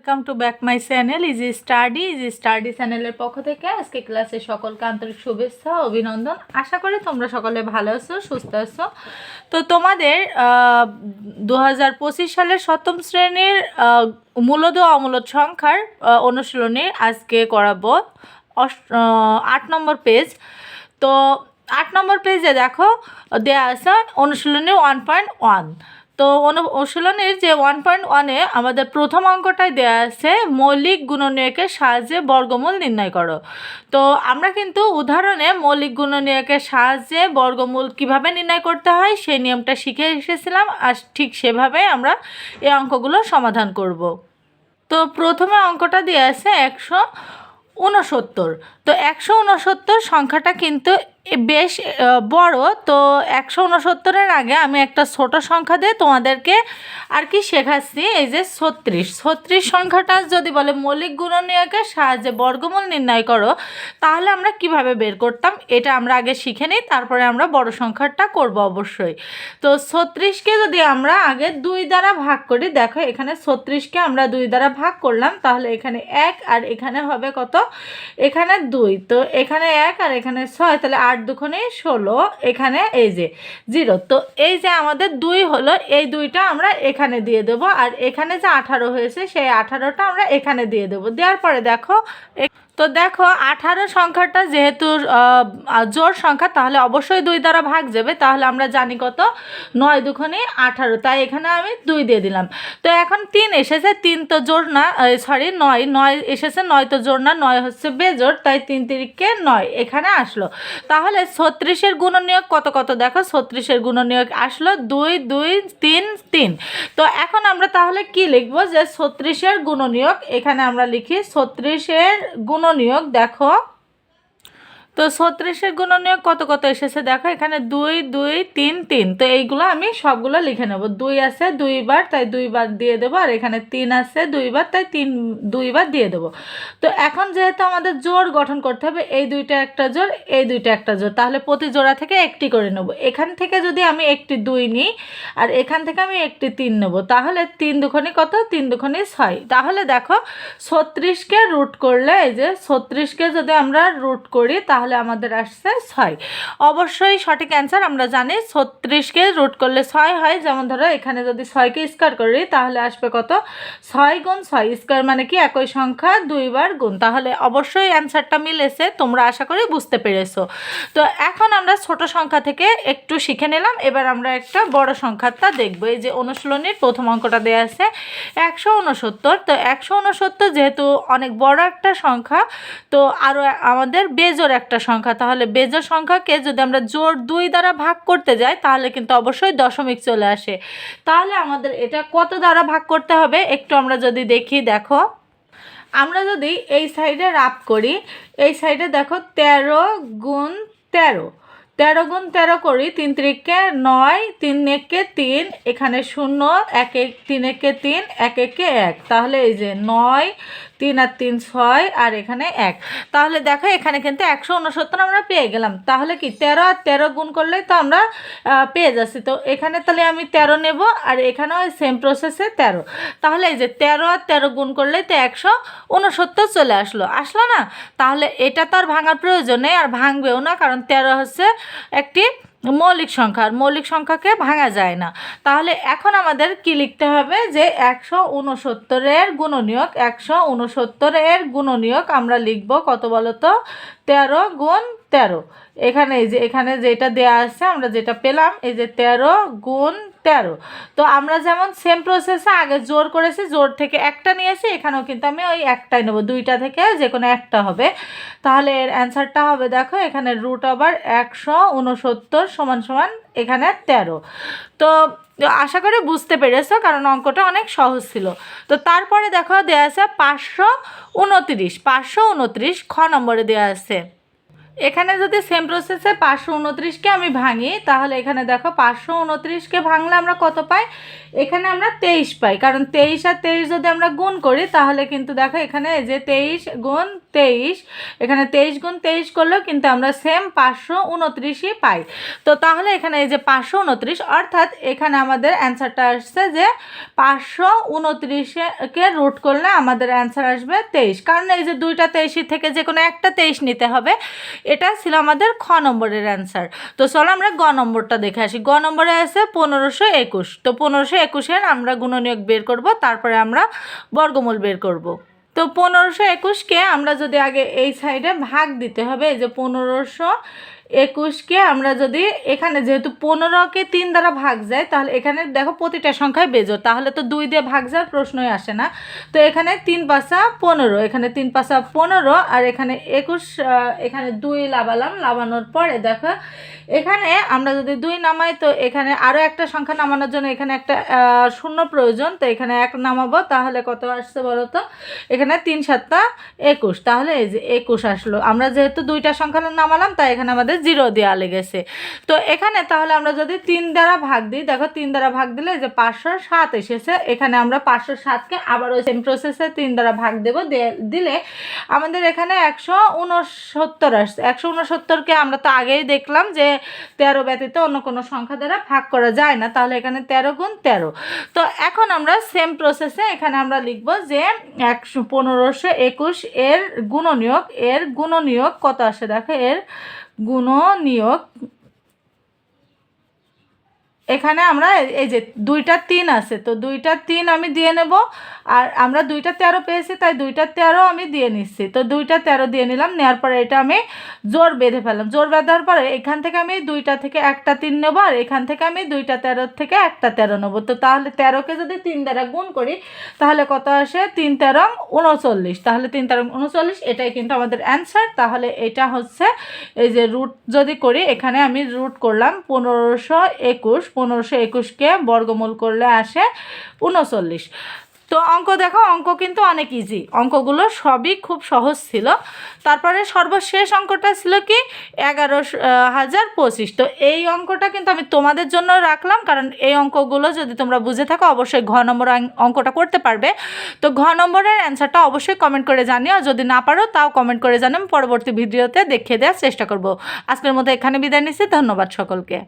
Welcome to back my channel easy study easy study চ্যানেলের পক্ষ থেকে আজকে ক্লাসে সকলকে আন্তরিক শুভেচ্ছা, অভিনন্দন। আশা করি তোমরা সকলে ভালো আছো, সুস্থ আছো। তো তোমাদের দু হাজার পঁচিশ সালের সপ্তম শ্রেণির মূলদ অমূলদ সংখ্যার অনুশীলনী আজকে করাবো। আট নম্বর পেজ। তো আট নম্বর পেজে দেখো, দেয়া আছে অনুশীলনী ওয়ান পয়েন্ট ওয়ান। তো অনু- অনুশীলনীর যে ওয়ান পয়েন্ট ওয়ানে আমাদের প্রথম অঙ্কটায় দেয়া আছে, মৌলিক গুণনীয়কের সাহায্যে বর্গমূল নির্ণয় করো। তো আমরা কিন্তু উদাহরণে মৌলিক গুণনীয়কের সাহায্যে বর্গমূল কীভাবে নির্ণয় করতে হয়, সেই নিয়মটা শিখে এসেছিলাম আর ঠিক সেভাবে আমরা এই অঙ্কগুলো সমাধান করব। তো প্রথমে অঙ্কটা দিয়ে আছে একশো উনসত্তর তো একশো উনসত্তর সংখ্যাটা কিন্তু বেশ বড়। তো একশো উনসত্তরের আগে আমি একটা ছোট সংখ্যা দিয়ে তোমাদেরকে আর কি শেখাচ্ছি। এই যে ছত্রিশ। ছত্রিশ সংখ্যাটা যদি বলে মৌলিক গুণনীয়কের সাহায্যে বর্গমূল নির্ণয় করো, তাহলে আমরা কীভাবে বের করতাম? এটা আমরা আগে শিখে নিই, তারপরে আমরা বড় সংখ্যাটা করব অবশ্যই। তো ছত্রিশকে যদি আমরা আগে দুই দ্বারা ভাগ করি, দেখো এখানে ছত্রিশকে আমরা দুই দ্বারা ভাগ করলাম, তাহলে এখানে এক আর এখানে হবে কত? এখানে দুই। তো এখানে এক আর এখানে ছয়, তাহলে আট দুখানে ষোলো, এখানে এই যে জিরো। তো এই যে আমাদের দুই হলো, এই দুইটা আমরা এখানে দিয়ে দেবো, আর এখানে যে আঠারো হয়েছে, সেই আঠারোটা আমরা এখানে দিয়ে দেবো। দেওয়ার পরে দেখো তো দেখো, আঠারো সংখ্যাটা যেহেতু জোর সংখ্যা, তাহলে অবশ্যই দুই দ্বারা ভাগ যাবে। তাহলে আমরা জানি কত? নয় দুখানে আঠারো। তাই এখানে আমি দুই দিয়ে দিলাম। তো এখন তিন এসেছে, তিন তো জোর না সরি নয়। নয় এসেছে, নয় তো জোর না, নয় হচ্ছে বেজোর তাই তিন তিরিখকে নয় এখানে আসলো। তাহলে ছত্রিশের গুণনীয়ক কত কত? দেখো, ছত্রিশের গুণনীয়ক আসলো দুই দুই, তিন তিন। তো এখন আমরা তাহলে কি লিখব? যে ছত্রিশের গুণনীয়ক, এখানে আমরা লিখি, ছত্রিশের গুণনীয়ক দেখো। তো ছত্রিশের গুণনীয়ক কত কত এসেছে? দেখো, এখানে দুই দুই, তিন তিন। তো এইগুলো আমি সবগুলো লিখে নেব। দুই আছে, দুইবার, তাই দুইবার দিয়ে দেবো। আর এখানে তিন আছে, দুইবার, তাই তিন, দুইবার দিয়ে দেবো। তো এখন যেহেতু আমাদের জোর গঠন করতে হবে, এই দুইটা একটা জোর এই দুইটা একটা জোর তাহলে প্রতি জোড়া থেকে একটি করে নেব। এখান থেকে যদি আমি একটি দুই নিই, আর এখান থেকে আমি একটি তিন নেব, তাহলে তিন দুখনি কত? তিন দুখনি ছয়। তাহলে দেখো, ছত্রিশকে রুট করলে, এই যে ছত্রিশকে যদি আমরা রুট করি, তাহলে আমাদের আসছে ছয়। অবশ্যই সঠিক অ্যান্সার আমরা জানি ছত্রিশকে রুট করলে ছয় হয়। যেমন ধরো এখানে যদি ছয়কে স্কোয়ার করি তাহলে আসবে কত? ছয় গুণ ছয়। স্কোয়ার মানে কি? একই সংখ্যা দুইবার গুণ। তাহলে অবশ্যই অ্যান্সারটা মিলেছে, তোমরা আশা করি বুঝতে পেরেছ। তো এখন আমরা ছোট সংখ্যা থেকে একটু শিখে নিলাম। এবার আমরা একটা বড় সংখ্যাটা দেখব। এই যে অনুশীলনীর প্রথম অঙ্কটা দেওয়া আছে, একশো উনসত্তর তো একশো উনসত্তর যেহেতু অনেক বড় একটা সংখ্যা, তো আরও আমাদের বেজোর একটা সংখ্যা, তাহলে বেজোর সংখ্যাকে যদি আমরা জোর দুই দ্বারা ভাগ করতে যাই, তাহলে কিন্তু অবশ্যই দশমিক চলে আসে। তাহলে আমাদের এটা কত দ্বারা ভাগ করতে হবে? একটু আমরা যদি দেখি, দেখো। আমরা যদি এই সাইডে রাপ করি, এই সাইডে দেখো তেরো গুণ তেরো। তেরো গুণ তেরো করি, তিন ত্রিকে নয়, তিন একে তিন, এখানে শূন্য, এক এক, তিন একে তিন, এক একে এক। তাহলে এই যে নয়, তিন আর তিন ছয়, আর এখানে এক। তাহলে দেখো, এখানে কিন্তু একশো উনসত্তর আমরা পেয়ে গেলাম। তাহলে কি, তেরো আর তেরো গুণ করলেই তো আমরা পেয়ে যাচ্ছি। তো এখানে তাহলে আমি তেরো নেব, আর এখানেও সেম প্রসেসে তেরো। তাহলে এই যে তেরো আর তেরো গুণ করলেই তো একশো উনসত্তর চলে আসলো। আসলো না? তাহলে এটা তো আর ভাঙার প্রয়োজন নেই, আর ভাঙবেও না, কারণ তেরো হচ্ছে একটি মৌলিক সংখ্যা, আর মৌলিক সংখ্যাকে ভাঙা যায় না। তাহলে এখন আমাদের কি লিখতে হবে যে একশো উনসত্তরের গুণনীয়ক, একশো উনসত্তরের গুণনীয়ক আমরা লিখব কত বলতো? তেরো গুণ তেরো। এখানে এই যে, এখানে যেটা দেয়া আছে, আমরা যেটা পেলাম, এই যে তেরো গুণ তেরো। তো আমরা যেমন সেম প্রসেসে আগে জোর করেছি, জোর থেকে একটা নিয়েছি, এখানেও কিন্তু আমি ওই একটাই নেব, দুইটা থেকে যে কোনো একটা হবে। তাহলে এর অ্যান্সারটা হবে, দেখো, এখানে রুট আবার একশো উনসত্তর সমান সমান এখানে তেরো। তো আশা করি বুঝতে পেরেছ, কারণ অঙ্কটা অনেক সহজ ছিল। তো তারপরে দেখো দেওয়া আছে পাঁচশো উনত্রিশ। পাঁচশো উনত্রিশ খ নম্বরে দেওয়া আছে। এখানে যদি সেম প্রসেসে পাঁচশো উনত্রিশকে আমি ভাঙি, তাহলে এখানে দেখো পাঁচশো উনত্রিশকে ভাঙলে আমরা কত পাই? এখানে আমরা তেইশ পাই। কারণ তেইশ আর তেইশ যদি আমরা গুণ করি, তাহলে কিন্তু দেখো এখানে যে তেইশ গুণ তেইশ, এখানে তেইশ গুণ তেইশ করলেও কিন্তু আমরা সেম পাঁচশো উনত্রিশই পাই। তো তাহলে এখানে এই যে পাঁচশো উনত্রিশ, অর্থাৎ এখানে আমাদের অ্যান্সারটা আসছে যে পাঁচশো উনত্রিশকে রুট করলে আমাদের অ্যান্সার আসবে তেইশ। কারণ এই যে দুইটা তেইশই থেকে যে কোনো একটা তেইশ নিতে হবে, এটা ছিল আমাদের খ নম্বরের অ্যান্সার তো চলো আমরা গ নম্বরটা দেখে আসি। গ নম্বরে আছে পনেরোশো একুশ। তো পনেরোশো একুশের আমরা গুণনীয়ক বের করব, তারপরে আমরা বর্গমূল বের করব। তো পনেরোশো একুশকে আমরা যদি আগে এই সাইডে ভাগ দিতে হবে এই যে পনেরোশো একুশকে আমরা যদি এখানে যেহেতু পনেরোকে তিন দ্বারা ভাগ যায়, তাহলে এখানে দেখো প্রতিটা সংখ্যায় বেজো তাহলে তো দুই দিয়ে ভাগ যাওয়ার প্রশ্নই আসে না। তো এখানে তিন পাঁচা পনেরো, এখানে তিন পাঁচা পনেরো, আর এখানে একুশ এখানে দুই লাবালাম লাবানোর পরে দেখো, এখানে আমরা যদি দুই নামাই, তো এখানে আরও একটা সংখ্যা নামানোর জন্য এখানে একটা শূন্য প্রয়োজন। তো এখানে এক নামাবো, তাহলে কত আসছে বলো তো? এখানে তিন সাতটা একুশ। তাহলে এই যে একুশ আসলো। আমরা যেহেতু দুইটা সংখ্যা নামালাম, তাই এখানে আমাদের জিরো দেওয়া লেগেছে। তো এখানে তাহলে আমরা যদি তিন দ্বারা ভাগ দিই, দেখো তিন দ্বারা ভাগ দিলে যে পাঁচশো সাত এসেছে, এখানে আমরা পাঁচশো সাতকে আবার ওই সেম প্রসেসে তিন দ্বারা ভাগ দেবো। দিলে আমাদের এখানে একশো উনসত্তর আসছে। একশো উনসত্তরকে আমরা তো আগেই দেখলাম যে তেরো ব্যতীত অন্য কোনো সংখ্যা দ্বারা ভাগ করা যায় না। তাহলে এখানে তেরো গুণ তেরো। তো এখন আমরা সেম প্রসেসে এখানে আমরা লিখব যে একশো পনেরোশো একুশ এর গুণনীয়ক এর গুণনীয়ক কত আসে? দেখো এর গুণনীয়ক এখানে আমরা এই- এই যে দুইটা তিন আছে, তো দুইটা তিন আমি দিয়ে নেব। আর আমরা দুইটা তেরো পেয়েছি, তাই দুইটা তেরো আমি দিয়ে নিচ্ছি। তো দুইটা তেরো দিয়ে নিলাম নেওয়ার পরে এটা আমি জোর বেঁধে ফেললাম। জোর বেঁধার পরে এখান থেকে আমি দুইটা থেকে একটা তিন নেব, আর এখান থেকে আমি দুইটা তেরো থেকে একটা তেরো নেব। তো তাহলে তেরোকে যদি তিন দ্বারা গুণ করি, তাহলে কত আসে? তিন তেরো উনচল্লিশ। তাহলে তিন তেরো উনচল্লিশ, এটাই কিন্তু আমাদের অ্যান্সার। তাহলে এটা হচ্ছে এই যে রুট, যদি করি, এখানে আমি রুট করলাম পনেরোশো একুশ। পনেরোশো একুশকে বর্গমূল করলে আসে উনচল্লিশ। তো অঙ্ক দেখো, অঙ্ক কিন্তু অনেক ইজি অঙ্কগুলো সবই খুব সহজ ছিল। তারপরে সর্বশেষ অঙ্কটা ছিল কি? এগারো হাজার পঁচিশ। তো এই অঙ্কটা কিন্তু আমি তোমাদের জন্য রাখলাম, কারণ এই অঙ্কগুলো যদি তোমরা বুঝে থাকো, অবশ্যই ঘ নম্বর অঙ্কটা করতে পারবে। তো ঘ নম্বরের অ্যান্সারটা অবশ্যই কমেন্ট করে জানিও। যদি না পারো, তাও কমেন্ট করে জানাও। আমি পরবর্তী ভিডিওতে দেখিয়ে দেওয়ার চেষ্টা করব। আজকের মতো এখানে বিদায় নিচ্ছি। ধন্যবাদ সকলকে।